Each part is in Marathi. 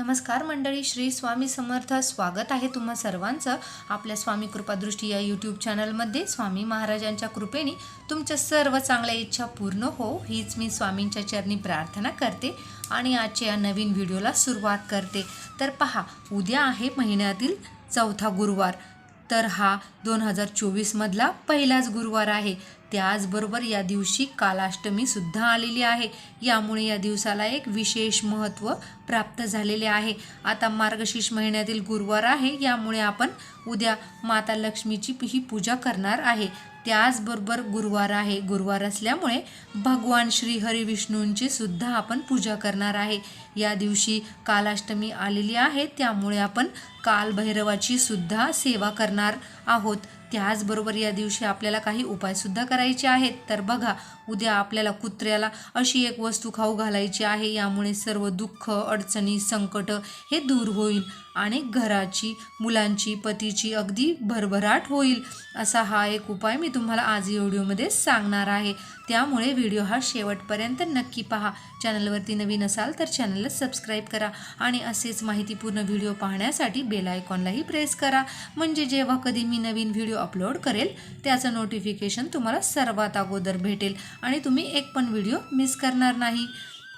नमस्कार मंडळी श्री स्वामी समर्थ स्वागत आहे तुम्हा सर्वांचं. आपल्या स्वामी कृपादृष्टी या यूट्यूब चॅनलमध्ये स्वामी महाराजांच्या कृपेने तुमच्या सर्व चांगल्या इच्छा पूर्ण हो हीच मी स्वामींच्या चरणी प्रार्थना करते आणि आजच्या या नवीन व्हिडिओला सुरुवात करते. तर पहा उद्या आहे महिन्यातील चौथा गुरुवार. तर हा दोन हजार चोवीसमधला पहिलाच गुरुवार आहे. त्याचबरोबर या दिवशी कालाष्टमी सुद्धा आलेली आहे. यामुळे या दिवसाला एक विशेष महत्त्व प्राप्त झालेले आहे. आता मार्गशीर्ष महिन्यातील गुरुवार आहे. यामुळे आपण उद्या माता लक्ष्मीची ही पूजा करणार आहे. त्याचबरोबर गुरुवार आहे. गुरुवार असल्यामुळे भगवान श्री हरिविष्णूंची सुद्धा आपण पूजा करणार आहे. या दिवशी कालाष्टमी आलेली आहे. त्यामुळे आपण कालभैरवाची सुद्धा सेवा करणार आहोत. त्याचबरोबर या दिवशी आपल्याला काही उपायसुद्धा करायचे आहेत. तर बघा उद्या आपल्याला कुत्र्याला अशी एक वस्तू खाऊ घालायची आहे. यामुळे सर्व दुःख अडचणी संकट हे दूर होईल. आणि घराची मुलांची पतीची अगदी भरभराट होईल असा हा एक उपाय मी तुम्हाला आज या व्हिडिओमध्ये सांगणार आहे. त्यामुळे व्हिडिओ हा शेवटपर्यंत नक्की पहा. चॅनलवरती नवीन असाल तर चॅनलला सबस्क्राईब करा आणि असेच माहितीपूर्ण व्हिडिओ पाहण्यासाठी बेल आयकॉनलाही प्रेस करा. म्हणजे जेव्हा कधी मी नवीन व्हिडिओ अपलोड करेल त्याचं नोटिफिकेशन तुम्हाला सर्वात अगोदर भेटेल आणि तुम्ही एक पण व्हिडिओ मिस करणार नाही.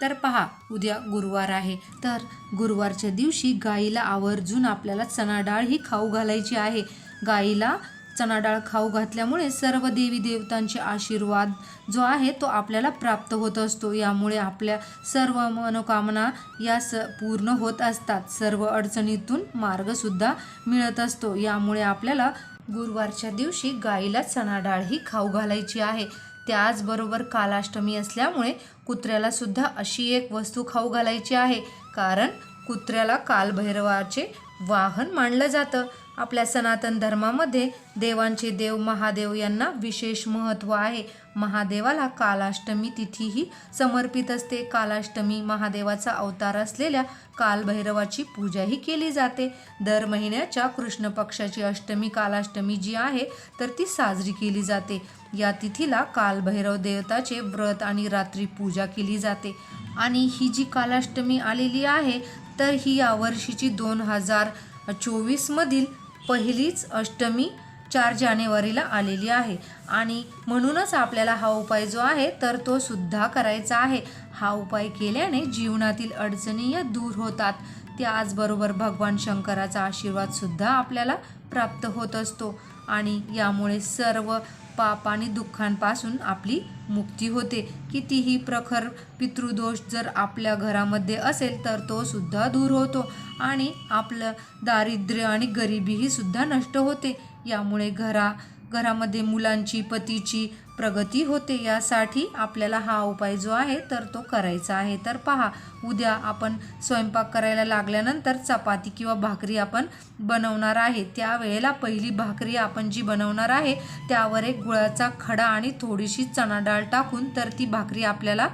तर पहा उद्या गुरुवार आहे. तर गुरुवारच्या दिवशी गाईला आवर्जून आपल्याला चणाडाळ ही खाऊ घालायची आहे. गाईला चणाडाळ खाऊ घातल्यामुळे सर्व देवी देवतांचे आशीर्वाद जो आहे तो आपल्याला प्राप्त होत असतो. यामुळे आपल्या सर्व मनोकामना या स पूर्ण होत असतात. सर्व अडचणीतून मार्गसुद्धा मिळत असतो. यामुळे आपल्याला गुरुवारच्या दिवशी गाईला चणाडाळ ही खाऊ घालायची आहे. त्याचबरोबर कालाष्टमी असल्यामुळे कुत्र्याला सुद्धा अशी एक वस्तू खाऊ घालायची आहे. कारण कुत्र्याला कालभैरवाचे वाहन मानलं जातं. आपल्या सनातन धर्मामध्ये देवांचे देव महादेव यांना विशेष महत्त्व आहे. महादेवाला कालाष्टमी तिथीही समर्पित असते. कालाष्टमी महादेवाचा अवतार असलेल्या कालभैरवाची पूजाही केली जाते. दर महिन्याच्या कृष्ण पक्षाची अष्टमी कालाष्टमी जी आहे तर ती साजरी केली जाते. या तिथीला कालभैरव देवताचे व्रत आणि रात्री पूजा केली जाते. आणि ही जी कालाष्टमी आलेली आहे तर ही यावर्षीची दोन हजार चोवीसमधील पहिलीच अष्टमी चार जानेवारीला आलेली आहे. आणि म्हणूनच आपल्याला हा उपाय जो आहे तर तो सुद्धा करायचा आहे. हा उपाय केल्याने जीवनातील अडचणी या दूर होतात. त्याचबरोबर भगवान शंकराचा आशीर्वाद सुद्धा आपल्याला प्राप्त होत असतो. आणि यामुळे सर्व पाप आणि दुःखांपासून आपली मुक्ती होते. कितीही प्रखर पितृदोष जर आपल्या घरामध्ये असेल तर तो सुद्धा दूर होतो आणि आपलं दारिद्र्य आणि गरिबीही सुद्धा नष्ट होते. यामुळे घरा घरामध्ये मुलांची पतीची प्रगती होते यासाठी आपल्याला हा उपाय जो आहे तर तो करायचा आहे. तर पहा उद्या आपण स्वयंपाक करायला लागल्यानंतर चपाती किंवा भाकरी आपण बनवणार आहे. त्यावेळेला पहिली भाकरी आपण जी बनवणार आहे त्यावर एक गुळाचा खडा आणि थोडीशी चणा डाळ टाकून तर ती भाकरी आपल्याला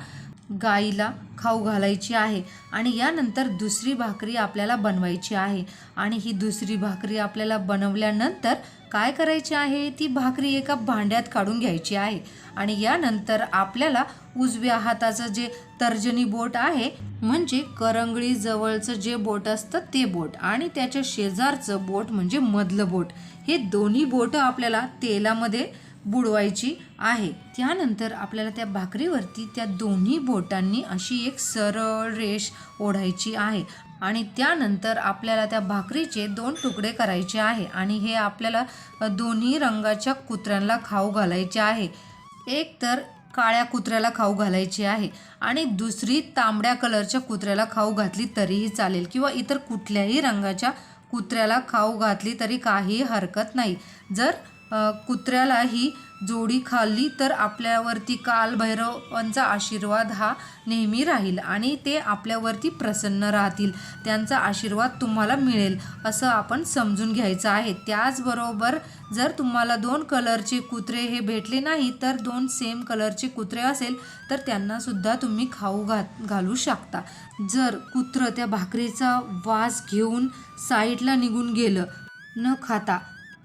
गाईला खाऊ घालायची आहे आणि यानंतर दुसरी भाकरी आपल्याला बनवायची आहे. आणि ही दुसरी भाकरी आपल्याला बनवल्यानंतर काय करायची आहे? ती भाकरी एका भांड्यात काढून घ्यायची आहे. आणि यानंतर आपल्याला उजव्या हाताचं जे तर्जनी बोट आहे म्हणजे करंगळी जवळचं जे बोट असतं ते बोट. आणि त्याच्या शेजारचं बोट म्हणजे मधलं बोट. हे दोन्ही बोटं आपल्याला तेलामध्ये बुडवायची आहे. त्यानंतर आपल्याला त्या भाकरीवरती त्या दोन्ही बोटांनी अशी एक सरळ रेष ओढायची आहे. आणि त्यानंतर आपल्याला त्या भाकरीचे दोन तुकडे करायचे आहे आणि हे आपल्याला दोन्ही रंगाच्या कुत्र्यांना खाऊ घालायचे आहे. एक तर काळ्या कुत्र्याला खाऊ घालायची आहे आणि दुसरी तांबड्या कलरच्या कुत्र्याला खाऊ घातली तरीही चालेल किंवा इतर कुठल्याही रंगाच्या कुत्र्याला खाऊ घातली तरी काही हरकत नाही. जर कुत्र्याला ही जोडी खाल्ली तर आपल्यावरती कालभैरवांचा आशीर्वाद हा नेहमी राहील आणि ते आपल्यावरती प्रसन्न राहतील. त्यांचा आशीर्वाद तुम्हाला मिळेल असं आपण समजून घ्यायचं आहे. त्याचबरोबर जर तुम्हाला दोन कलरचे कुत्रे हे भेटले नाही तर दोन सेम कलरचे कुत्रे असेल तर त्यांनासुद्धा तुम्ही खाऊ घात घालू शकता. जर कुत्रं त्या भाकरीचा वास घेऊन साईडला निघून गेलं न खाता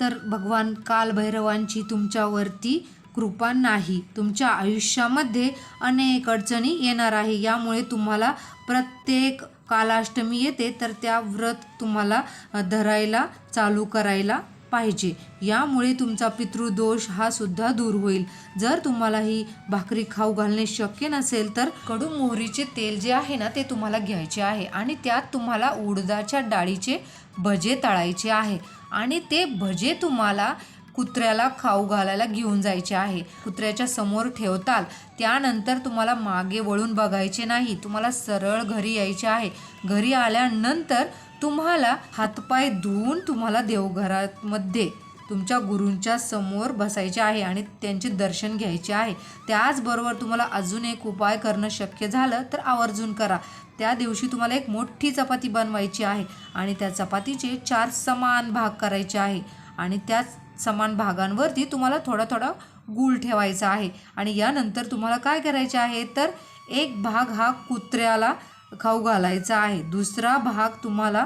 तर भगवान कालभैरवांची तुमच्यावरती कृपा नाही. तुमच्या आयुष्यामध्ये अनेक अडचणी येणार आहे. यामुळे तुम्हाला प्रत्येक कालाष्टमी येते तर त्या व्रत तुम्हाला धरायला चालू करायला पाहिजे. यामुळे तुमचा पितृदोष हा सुद्धा दूर होईल. जर तुम्हाला ही भाकरी खाऊ घालणे शक्य नसेल तर कडू मोहरीचे तेल जे आहे ना ते तुम्हाला घ्यायचे आहे. आणि त्यात तुम्हाला उडदाच्या डाळीचे भजे तळायचे आहे. आणि ते भजे तुम्हाला कुत्र्याला खाऊ घालायला घेऊन जायचे आहे. कुत्र्याच्या समोर ठेवताल त्यानंतर तुम्हाला मागे वळून बघायचे नाही. तुम्हाला सरळ घरी यायचे आहे. घरी आल्यानंतर तुम्हाला हातपाय धुवून तुम्हाला देवघरामध्ये तुमच्या गुरूंच्या समोर बसायचे आहे आणि त्यांचे दर्शन घ्यायचे आहे. त्याचबरोबर तुम्हाला अजून एक उपाय करणं शक्य झालं तर आवर्जून करा. त्या दिवशी तुम्हाला एक मोठी चपाती बनवायची आहे आणि त्या चपातीचे चार समान भाग करायचे आहे आणि त्याच समान भागांवरती तुम्हाला थोडा थोडा गूळ ठेवायचा आहे. आणि यानंतर तुम्हाला काय करायचे आहे? तर एक भाग हा कुत्र्याला खाऊ घालायचा आहे. दुसरा भाग तुम्हाला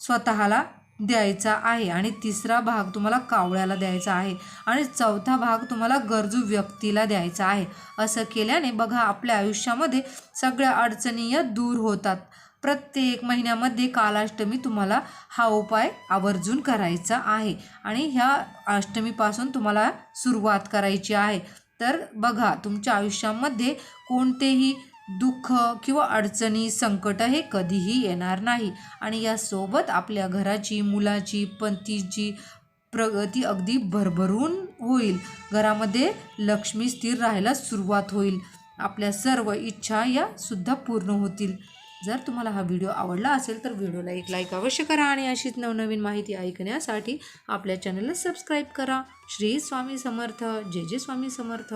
स्वतःला द्यायचा आहे आणि तिसरा भाग तुम्हाला कावळ्याला द्यायचा आहे आणि चौथा भाग तुम्हाला गरजू व्यक्तीला द्यायचा आहे. असं केल्याने बघा आपल्या आयुष्यामध्ये सगळ्या अडचणी या दूर होतात. प्रत्येक महिन्यामध्ये कालाष्टमी तुम्हाला हा उपाय आवर्जून करायचा आहे आणि ह्या अष्टमीपासून तुम्हाला सुरुवात करायची आहे. तर बघा तुमच्या आयुष्यामध्ये कोणतेही दुःख किंवा अडचणी संकट हे कधीही येणार नाही. आणि यासोबत आपल्या घराची मुलाची पतीची प्रगती अगदी भरभरून होईल. घरामध्ये लक्ष्मी स्थिर राहायला सुरुवात होईल. आपल्या सर्व इच्छा या सुद्धा पूर्ण होतील. जर तुम्हाला हा व्हिडिओ आवडला असेल तर व्हिडिओला एक लाईक अवश्य करा आणि अशीच नवनवीन माहिती ऐकण्यासाठी आपल्या चॅनलला सबस्क्राईब करा. श्री स्वामी समर्थ. जय जय स्वामी समर्थ.